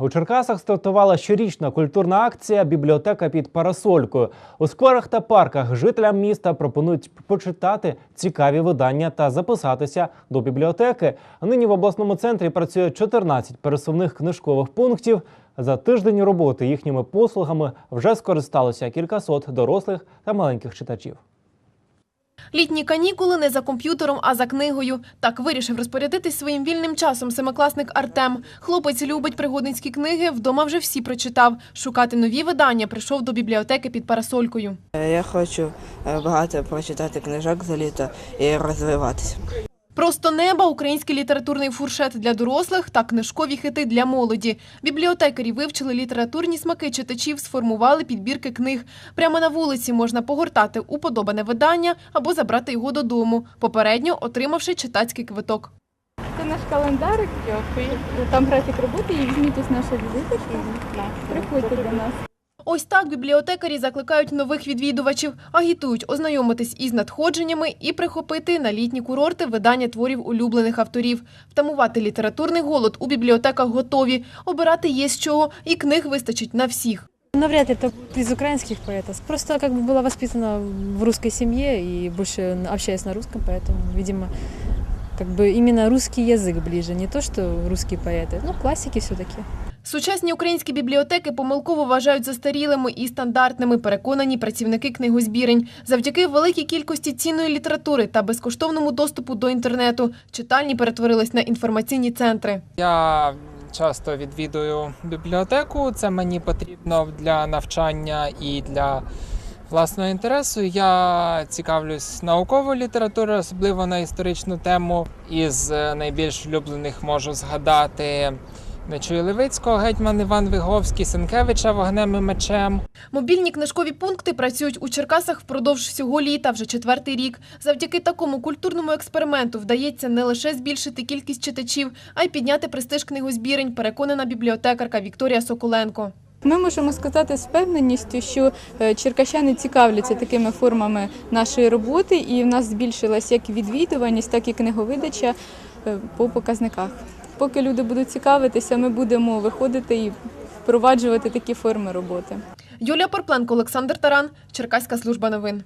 У Черкасах стартувала щорічна культурна акція Бібліотека під парасолькою. У скверах та парках жителям міста пропонують почитати цікаві видання та записатися до бібліотеки. Нині в обласному центрі працює 14 пересувних книжкових пунктів. За тиждень роботи їхніми послугами вже скористалося кількасот дорослих та маленьких читачів. Літні канікули не за комп'ютером, а за книгою. Так вирішив розпорядитись своїм вільним часом семикласник Артем. Хлопець любить пригодницькі книги, вдома вже всі прочитав. Шукати нові видання прийшов до бібліотеки під парасолькою. Е, Я хочу е, багато прочитати книжок за літо і розвиватися. Просто неба, український літературний фуршет для дорослих та книжкові хити для молоді. Бібліотекарі вивчили літературні смаки читачів, сформували підбірки книг. Прямо на вулиці можна погортати уподобане видання або забрати його додому, попередньо отримавши читацький квиток. Це наш календарик, там графік роботи, і візьміть ось наша візиточка. Приходьте до нас. Ось так бібліотекарі закликають нових відвідувачів, агітують ознайомитись із надходженнями і прихопити на літні курорти видання творів улюблених авторів. Втамувати літературний голод у бібліотеках готові. Обирати є з чого, і книг вистачить на всіх. Навряд ли это из украинских поэтов. Просто как бы была воспитана в русской семье и больше общаюсь на русском, поэтому, видимо, как бы именно русский язык ближе, не то, что русские поэты. Ну, классики все-таки. Сучасні українські бібліотеки помилково вважають застарілими і стандартними, переконані працівники книгозбірень. Завдяки великій кількості цінної літератури та безкоштовному доступу до інтернету читальні перетворились на інформаційні центри. Я часто відвідую бібліотеку. Це мені потрібно для навчання і для власного інтересу. Я цікавлюсь науковою літературою, особливо на історичну тему. Із е, найбільш улюблених можу згадати Нечує Левицького, гетьман Іван Виговський, Сенкевича вогнем і мечем. Мобільні книжкові пункти працюють у Черкасах впродовж всього літа, вже четвертий рік. Завдяки такому культурному експерименту вдається не лише збільшити кількість читачів, а й підняти престиж книгозбірень, переконана бібліотекарка Вікторія Соколенко. Ми можемо сказати з впевненістю, що е, черкащани цікавляться такими формами нашої роботи, і в нас збільшилась як відвідуваність, так і книговидача по показниках. Поки люди будуть цікавитися, ми будемо виходити і впроваджувати такі форми роботи. Юлія Порпленко, Олександр Таран, Черкаська служба новин.